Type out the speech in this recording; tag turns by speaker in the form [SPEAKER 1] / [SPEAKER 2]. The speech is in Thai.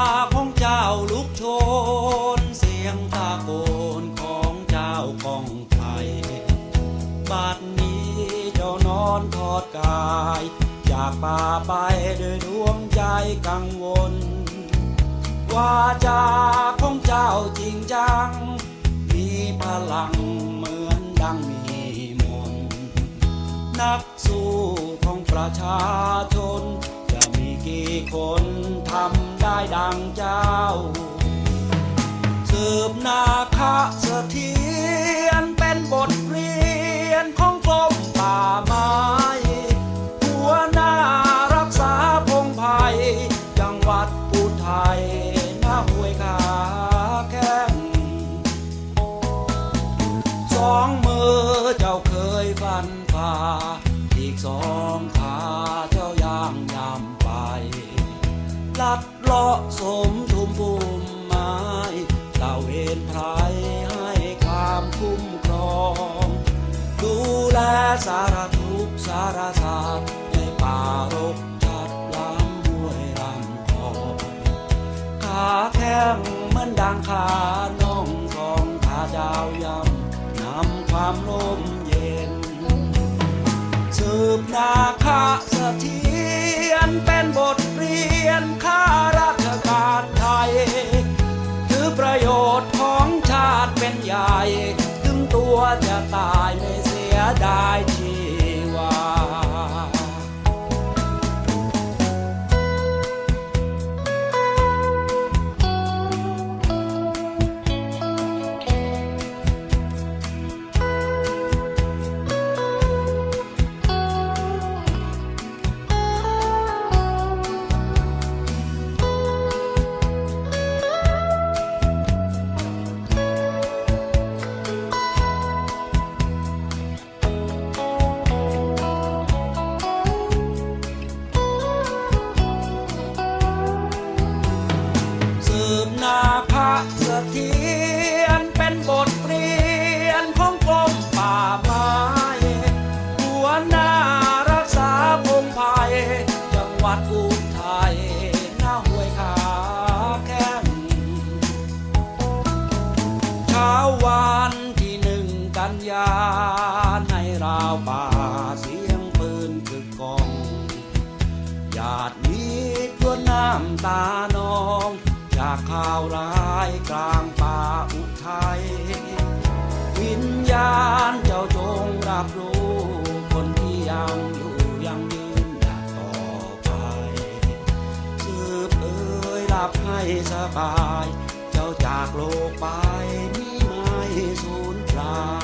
[SPEAKER 1] าของเจ้าลุกโชน เสียงตะโกนของเจ้ากองไทยบัดนี้เจ้านอนทอดกาย จากป่าไปด้วยดวงใจกังวล ว่าจาของเจ้าจริงจัง มีพลังเหมือนดังมีมนนักสู้ของประชาชนจะมีกี่คนทำ ได้ดังเจ้า สืบนาคะเสถียรเป็นบทเรียนของกรมป่าไม้หัวหน้ารักษาพงไพ่จังหวัดอุทัยหน้าห้วยขาแข้งสองมือเจ้าเคยฟันฝ่าอีกสองขา ลัดเลาะสมทุมภูมิไม้ตะเวนไพรให้ความคุ้มครอง ดูแลสารทุกสารศาสตร์ในป่ารกชัดลำห้วยลำคลองขาแข้งเหมือนดังขาน้องสองขาดาวยำนำความลมเย็นสืบนาคาสถีย เจังหวัดอุทัยหน้าห้วยขาแข้งเช้าวันที่หนึ่งกันยาในราวป่าเสียงปืนคือกองญาติมิตรล้วน้ำตานองจากข่าวร้ายกลางป่าอุทัยวิญญาณเจ้าจงรับรู้ หลับให้สบาย เจ้าจากโลกไปมีไม่สูญเปล่า